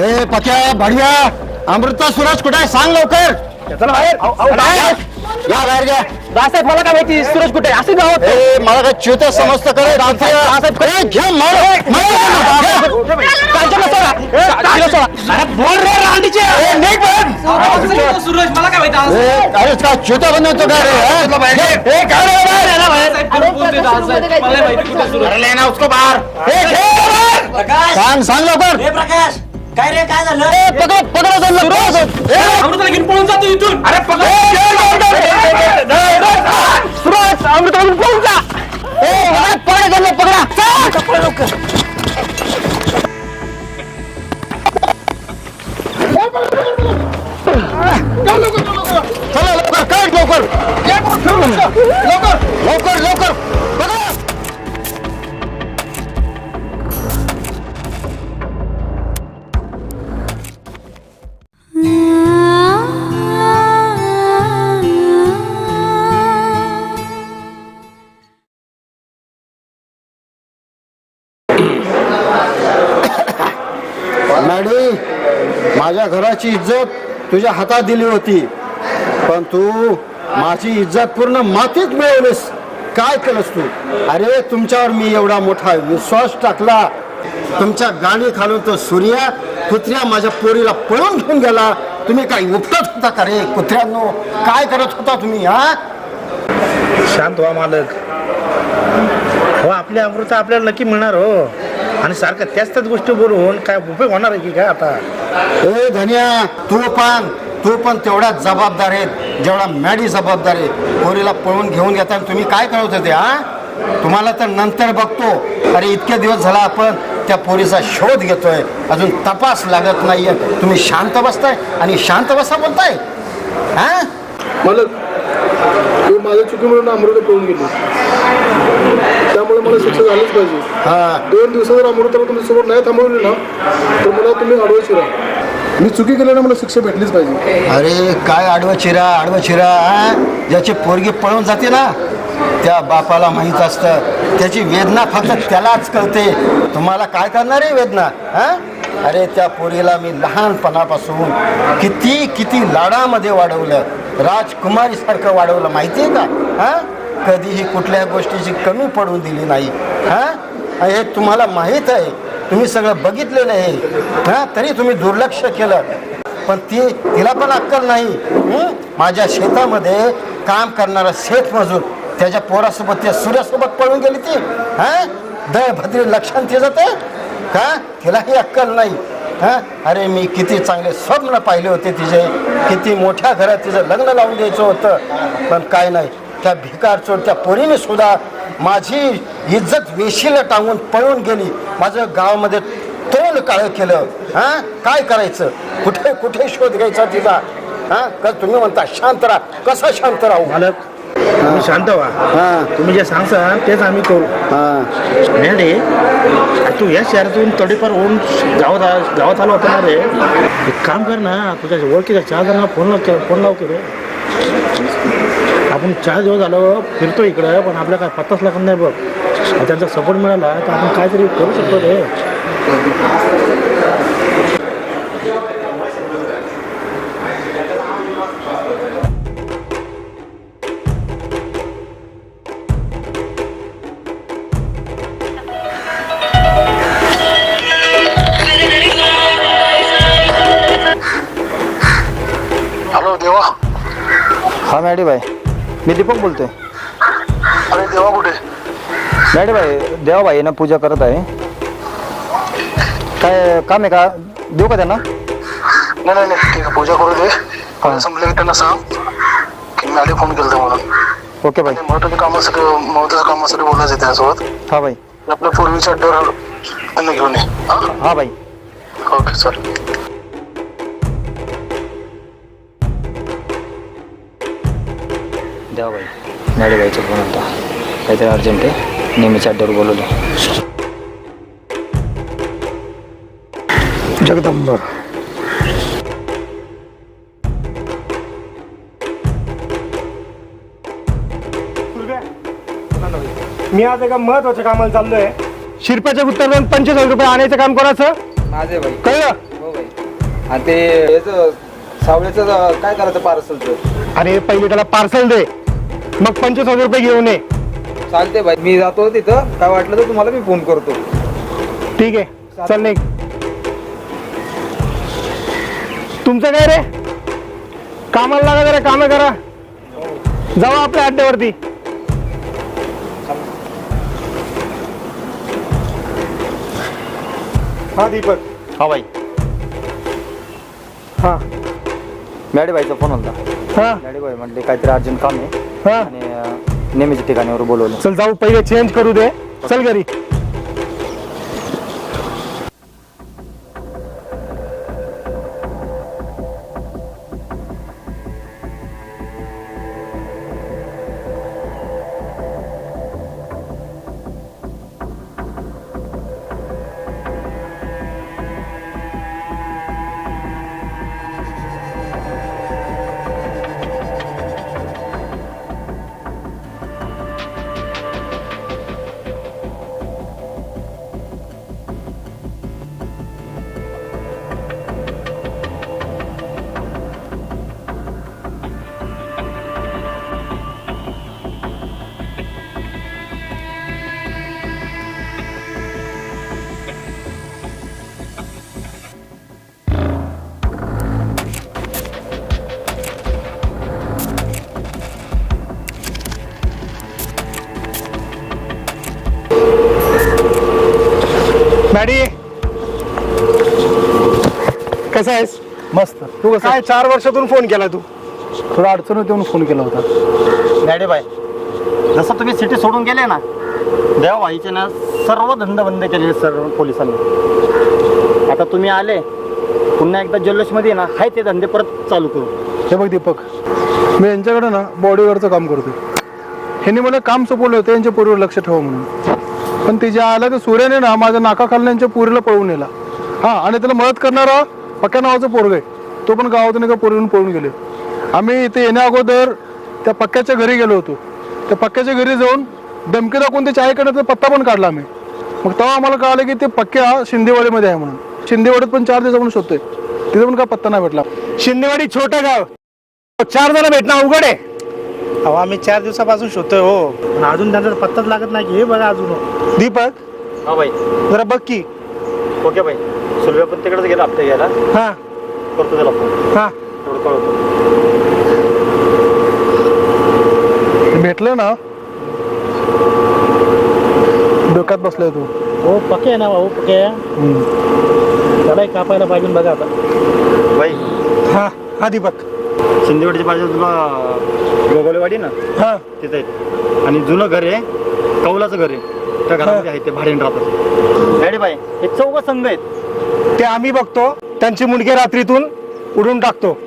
ए पक्या भाडिया अमृता सुरज कुठे आहे? सांग लवकर. चला बाहेर. या बाहेर घ्या रासाहेब मला काय माहिती सूरज कुठे असं गावात ए मला काय च्युत समजतं करे ए, मार, मार. सोडा. ए, सोडा. अरे बोल रे रांडीचे. सूरज मला काय माहिती ए, अरे काय च्युत बनवतो का रे हा? ए, काढ रे बाहेर. अरे लेना उसको बाहर ए, घे बाहेर. सांग सांग लवकर. प्रकाश. काय रे काय झालं ए, पकड पकड. ए, अमृताला घेऊन पळून जातो इथून अरे पकड सुरज अमृता पळून जा ए पकडा पकडा लवकर चला लवकर लवकर लवकर लवकर लवकर पकडा. माझ्या घराची इज्जत तुझ्या हातात दिली होती. पण तू माझी इज्जत पूर्ण मातीत मिळवलीस. काय केलंस तू? अरे तुमच्यावर मी एवढा मोठा विश्वास टाकला. तुमच्या गाणी खालून तो सूर्या कुत्र्या माझ्या पोरीला पळून घेऊन गेला. तुम्ही काय उपटत होता का रे कुत्र्यांनो? काय करत होता तुम्ही हा? शांत व्हा मालक. हो आपल्या अमृत आपल्याला नक्की मिळणार हो. आणि सारखं त्याच त्याच गोष्टी बोलून काय उपयोग होणार आहे की काय आता? ए धन्या तू पण तू पण तेवढ्याच जबाबदार आहेत जेवढा मॅडी जबाबदार आहे. पोरीला पळून घेऊन घेता तुम्ही काय करत होते हा? तुम्हाला तर नंतर बघतो. अरे इतके दिवस झाला आपण त्या पोरीचा शोध घेतोय. अजून तपास लागत नाहीये. तुम्ही शांत बसताय आणि शांत बसा बोलताय. हा? मला माझ्या चुकीमुळे ना अमृता पळून गेली. त्यामुळे मला शिक्षा झालीच पाहिजे. हा. दोन दिवसात जर अमृताला तुम्ही समोर नाही थांबवली ना तर मला तुम्ही अडवळ शिरा मी चुकी केल्याने मला शिक्षा भेटलीच पाहिजे. अरे काय आडवं चिरा आडवं चिरा? ज्याची पोरगी पळून जाते ना त्या बापाला माहीत असतं. त्याची वेदना फक्त त्यालाच कळते. तुम्हाला काय करणार आहे वेदना हा? अरे त्या पोरीला मी लहानपणापासून किती किती लाडामध्ये वाढवलं. राजकुमारीसारखं वाढवलं माहिती आहे का? हा? कधीही कुठल्या गोष्टीची कमी पडून दिली नाही. हा? हे तुम्हाला माहीत आहे. तुम्ही सगळं बघितलेलं आहे. हा? तरी तुम्ही दुर्लक्ष केलं. पण ती तिला पण अक्कल नाही. माझ्या शेतामध्ये काम करणारा शेतमजूर त्याच्या पोरासोबत त्या सूर्यासोबत पळून गेली ती. हा? दय भद्री लक्षण ती? जाते का? तिलाही अक्कल नाही. हां? अरे मी किती चांगले स्वप्न पाहिले होते तिचे. किती मोठ्या घरात तिचं लग्न लावून द्यायचं होतं. पण काय नाही त्या भिकार चोर त्या पोरीने सुद्धा माझी इज्जत वेशीला टांगून पळून गेली. माझं गावामध्ये तोंड काळं केलं. हां? काय करायचं? कुठे कुठे शोध घ्यायचा तिचा? हां? का तुम्ही म्हणता शांत राहा. कसं शांत राहू? मालक तुम्ही शांत व्हा. हा. तुम्ही जे सांगता तेच आम्ही करू. हा. मॅडे तू या शहरातून तडीपार होऊन गावात आ- गावात आलो होता ना रे? एक काम कर ना तुझ्या ओळखीच्या चार जणांना फोन लाव फोन लाव की रे. आपण चार दिवस झालो फिरतो इकडं पण आपल्या काय पत्ताच लागत नाही बघ. आणि त्यांचा सपोर्ट मिळाला तर आपण काहीतरी करू शकतो रे. मॅडी भाई मी दीपक बोलतोय. अरे देवा कुठे? मॅडी भाई देवाबाई ना पूजा करत आहे. काय काम आहे का? देऊ का त्यांना? नाही नाही नाही ठीक आहे पूजा करू दे. पूजा संपले की त्यांना सांग की मी आधी फ़ोन केला म्हणून. ओके भाई. महत्वाच्या कामासाठी महत्वाच्या कामासाठी बोलायचं आहे त्यासोबत. हा भाई. आपल्या पूर्वीच्या अड्ड्यावर त्यांना घेऊन ये. हा? हा भाई. ओके चालेल देवाबाई मॅडी भाईचा फोन होता. काहीतरी अर्जंट आहे. नेहमीच्या अड्ड्यावर बोलवलं जगदंब. मी आज एका महत्त्वाच्या कामाला चाललोय. शिरप्याच्या उत्तरात पंचवीस हजार रुपये आणायचं काम करायचं माझे भाई. कळलं? हो भाई. आणि ते याचं सावळ्याचं काय करायचं पार्सलचं अरे पहिले त्याला पार्सल दे. मग पंचवीस हजार रुपये घेऊन ये. चालते भाई मी जातो तिथं. काय वाटलं तर तुम्हाला मी फोन करतो. ठीक आहे. चल निघ. तुमचं काय रे? कामाला लागा जरा कामं करा. जाऊ आपल्या अड्ड्यावरती. हा दीपक. हा भाई हा. मॅडे भाईचा फोन होता हा? मॅडे भाई म्हटले काहीतरी अर्जंट काम आहे. हा? आणि अं, नेहमीच्या ठिकाणीवर बोलवलं. चल जाऊ पहिले चेंज करू दे. चल घरी. कसा आहेस? मस्त. तू कसं काय चार वर्षातून फोन केला तू? थोडा अडचण होती म्हणून फोन केला होता. मॅडे बाय जसं तुम्ही सिटी सोडून गेले ना देवाईचे ना सर्व धंदे बंद केले सर्व पोलिसांनी. आता तुम्ही आले पुन्हा एकदा जल्लोषमध्ये ना हाय ते धंदे परत चालू करू. हे बघ दीपक मी यांच्याकडे ना बॉडीगार्डचं काम करतो ह्यांनी मला काम सोपवलं होतं यांच्या पोरीवर लक्ष ठेवा म्हणून. पण तिच्या आला तर सूर्याने ना माझ्या नाकाखालनं यांच्या पोरीला पळवून नेला. हा आणि त्याला मदत करणारा पक्या नावाचं पोरग आहे. तो पण गावातून एका पोरीवरून पळून गेले. आम्ही इथे येण्या अगोदर त्या पक्क्याच्या घरी गेलो होतो. त्या पक्क्याच्या घरी जाऊन धमकी दाखवून त्याच्या आईकडे पत्ता पण काढला आम्ही. मग तेव्हा आम्हाला कळालं की ते पक्क्या शिंदेवाडीमध्ये आहे म्हणून. शिंदेवाडीत पण चार दिवसापासून शोधतोय. तिथे पण काय पत्ता नाही भेटला. शिंदेवाडी छोटं गाव. चार जण भेटणं अवघड आहे. अहो आम्ही चार दिवसापासून शोधतोय हो. पण अजून त्यांचा पत्ताच लागत नाही की हे बघा अजून. दीपक? हा बाई. जरा बघ की. ओके बाई. सुलभ्या पण तिकडेच गेला हप्ते घ्यायला. हा. करतो त्याला फोन हा. थोडं कळवतो. भेटलं ना? डोक्यात बसलाय तू. हो पके आहे ना भाऊ पके त्यालाही कापायला पाहिजे बघा आता. बाई. हा हा दीपक शिंदेवाडीच्या बाजूला तुला गोगोलेवाडी ना? हा. तिथे आहे. आणि जुनं घर आहे. कौलाचं घर आहे. त्या घरामध्ये आहे ते भाड्याने राहतात. मॅडे बाई हे चौघ संघ आहेत. ते आम्ही बघतो. त्यांची मुंडके रात्रीतून उडून टाकतो.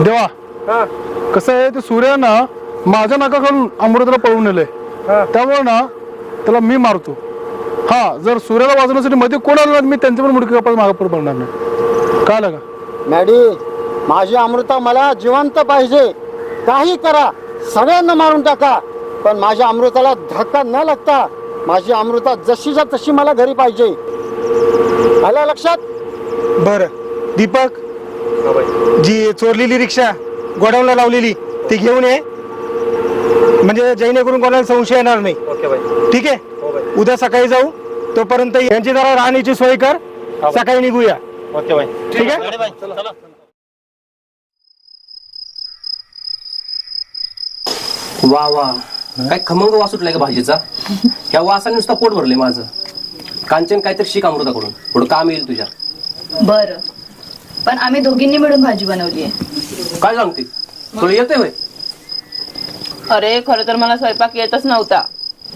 देवा. हा. कसं आहे ते सूर्य ना माझ्या नाकाखालून अमृताला पळवून नेलंय. हा. त्यामुळे ना त्याला मी मारतो. हा जर सूर्याला वाजवण्यासाठी मध्ये कोण आलं मी त्यांचे पण मुडके कपात मागे पडणार नाही. काय लागा? मॅडी माझी अमृता मला जिवंत पाहिजे. काही करा. सगळ्यांना मारून टाका. पण माझ्या अमृताला धक्का न लागता माझी अमृता जशीच्या तशी मला घरी पाहिजे. आलं लक्षात? बर. दीपक जी चोरलेली रिक्षा गोडाऊनला लावलेली ती घेऊन ये. म्हणजे जेणेकरून कोणाला संशय येणार नाही. ठीक आहे? उद्या सकाळी जाऊ. तोपर्यंत यांची जरा राहण्याची सोय कर. सकाळी निघूया. ओके ठीक आहे? वा वा. काय खमंग वास सुटलाय का भाजीचा? ह्या वासाने नुसतं पोट भरले माझं. कांचन काहीतरी शिक अमृताकडून. थोडं काम येईल तुझ्या. बरं. पण आम्ही दोघींनी मिळून भाजी बनवली आहे. काय सांगते? तुला येते होय? अरे खरं तर मला स्वयंपाक येतच नव्हता.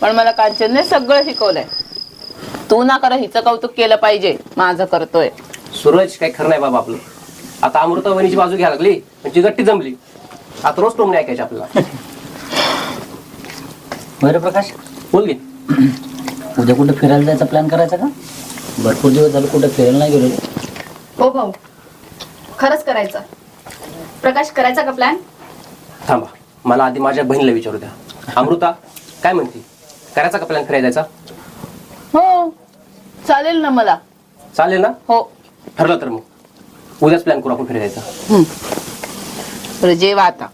पण मला कांचनने सगळं शिकवलंय. तू ना करा हिचं कौतुक केलं पाहिजे. माझं करतोय. सूरज काय खरं नाही बाबा आपलं. आता अमृता वहिनीची बाजू घ्यायला लागली म्हणजे गट्टी जमली. आता रोज टोमणे ऐकायचे आपल्याला. बरं प्रकाश. बोल घे उद्या कुठं फिरायला जायचा प्लॅन करायचा का? भरपूर दिवस झालं कुठं फिरायला नाही गेलो हो भाऊ. खरंच करायचं. प्रकाश करायचा का प्लॅन थांबा. मला आधी माझ्या बहिणीला विचारू द्या. अमृता काय म्हणते? करायचा का प्लॅन फिरायला जायचा? हो. चालेल ना मला. चालेल ना? हो. ठरलं तर मग. उद्याच प्लॅन करू आपण फिरायचा बरं जेवा आता.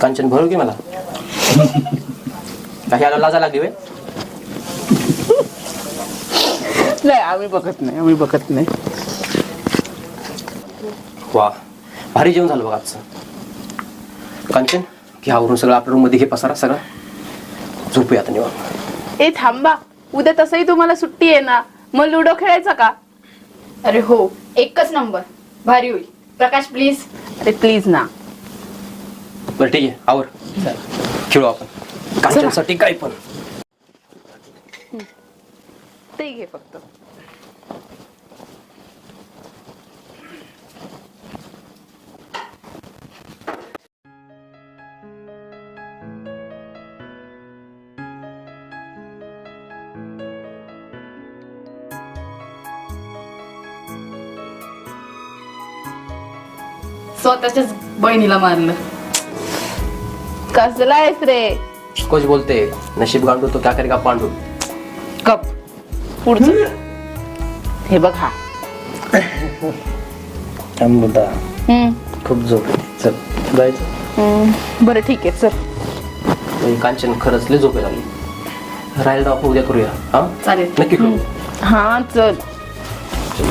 कांचन भरू की मला? काही आला लाजा लागली वे नाही आम्ही बघत नाही आम्ही बघत नाही. वा भारी जेवण झालं बघ आजचं. कांचन घे आवरून सगळं आपल्या रूममध्ये घे पसारा सगळा. झोपूया आता निवांत. ए थांबा. उद्या तसंही तुम्हाला सुट्टी आहे ना. मग लुडो खेळायचा का? अरे हो एकच नंबर. भारी होईल. प्रकाश प्लीज अरे प्लीज ना. बरं ठीक आहे. आवर. खेळू आपण. कांचनसाठी काय पण. ते घे फक्त. स्वतःच्याच बहिणीला मारलं. कसला आहेस रे? कोच बोलते नशीब गांडू तो क्या करेगा पांडू कप. पुढचं? हे बघ. हा अमृता. हम्म, खूप झोप येते. चल जायचं. हम्म. बरं ठीक आहे चल. कांचन खरंच लय झोपेल लागली. राहिलं तर आपण उद्या करूया. हा? चालेल. नक्की करू. हा चल.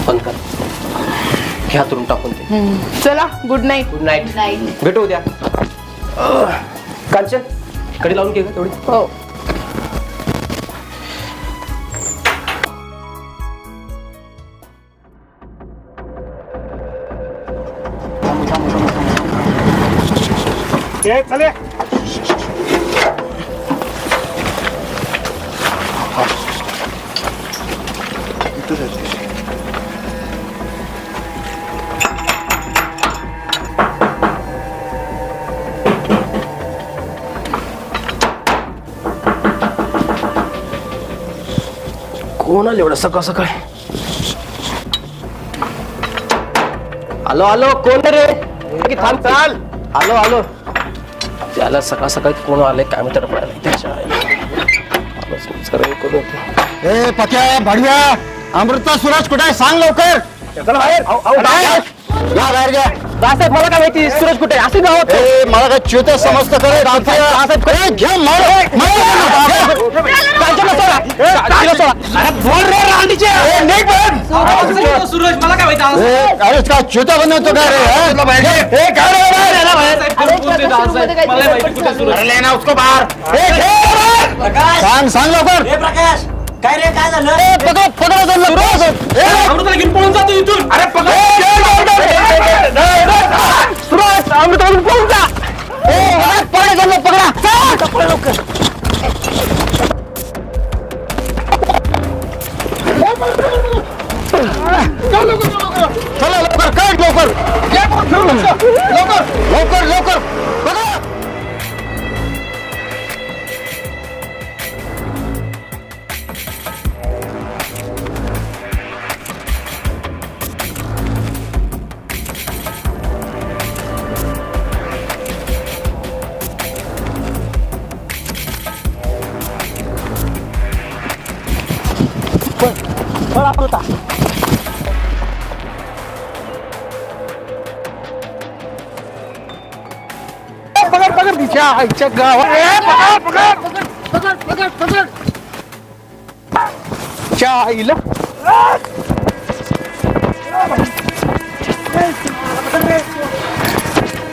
बंद कर. घ्या तुरून टाकून ते. हम्म. चला गुड नाईट गुड नाईट भेटू उद्या. अह, कांचनकडे लावून घे गं तेवढी. हो. ए चले. कोण आलं एवढं सकाळ सकाळ? आलो आलो कोण रे? थांब चाल. आलो आलो त्याला सकाळ सकाळी कोण आलंय काय म्हणतात पडायला त्याच्या. ए पक्या भाडव्या अमृता सुराज कुठे आहे सांग लवकर बाहेर. या बाहेर घ्या रावसाहेब मला काय माहिती सूरज कुठे असे गावात ए मला काय च्युत समजतं करे रावसाहेब ए, घे मार. मार. कांचनला सोडा. कांचनला सोडा. अरे बोल रे रांडीचे. सूरज मला काय माहिती अरे काय च्युत बनवतो काय रे हा? ए, काय रे बाहेर, याला बाहेर. अरे, प्रकाशमध्ये काहीतरी गडबड चालू आहे. अरे लेना उसको बाहर ए, घे बाहेर. सांग सांग लवकर प्रकाश काय रे काय झालं ए, पकड पकड त्यांना, पकड. ए, अमृताला घेऊन पळून जातो इथून अरे पकड ए, ए, ए, ए, ए, ए, ए, सुरज अमृतावरून पळून जा ए, ए, पकड त्यांना, पकडा चल. पकड लवकर चला लवकर लवकर लवकर लवकर लवकर बघा पकड पकड तिच्या आईच्या गावात ए, पकड पकड पकड पकड पकड च्या आईला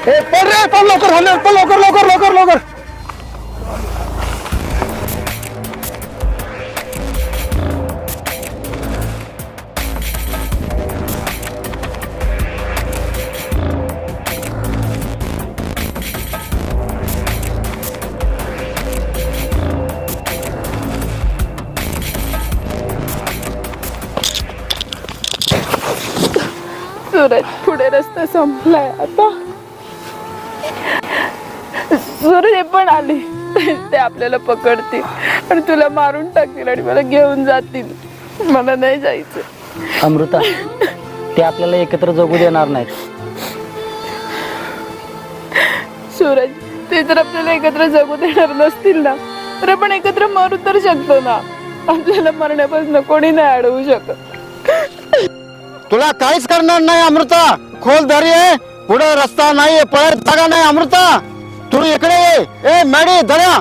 ए पळ रे पळ लवकर पळ लवकर लवकर लवकर लवकर सूरज पुढे रस्ता संपलाय. आता सूरज पण आले. ते आपल्याला पकडतील. आणि तुला मारून टाकतील आणि मला घेऊन जातील. मला नाही जायचं. अमृता ते आपल्याला एकत्र जगू देणार नाहीत. सूरज ते जर आपल्याला एकत्र जगू देणार नसतील ना तर आपण एकत्र मरू तर शकतो ना. आपल्याला मरण्यापासून कोणी नाही अडवू शकत. तुला काहीच करणार नाही अमृता. खोल दरी आहे पुढे रस्ता नाही पळत जागा नाही अमृता. तू इकडे ये. ए मॅडी धरा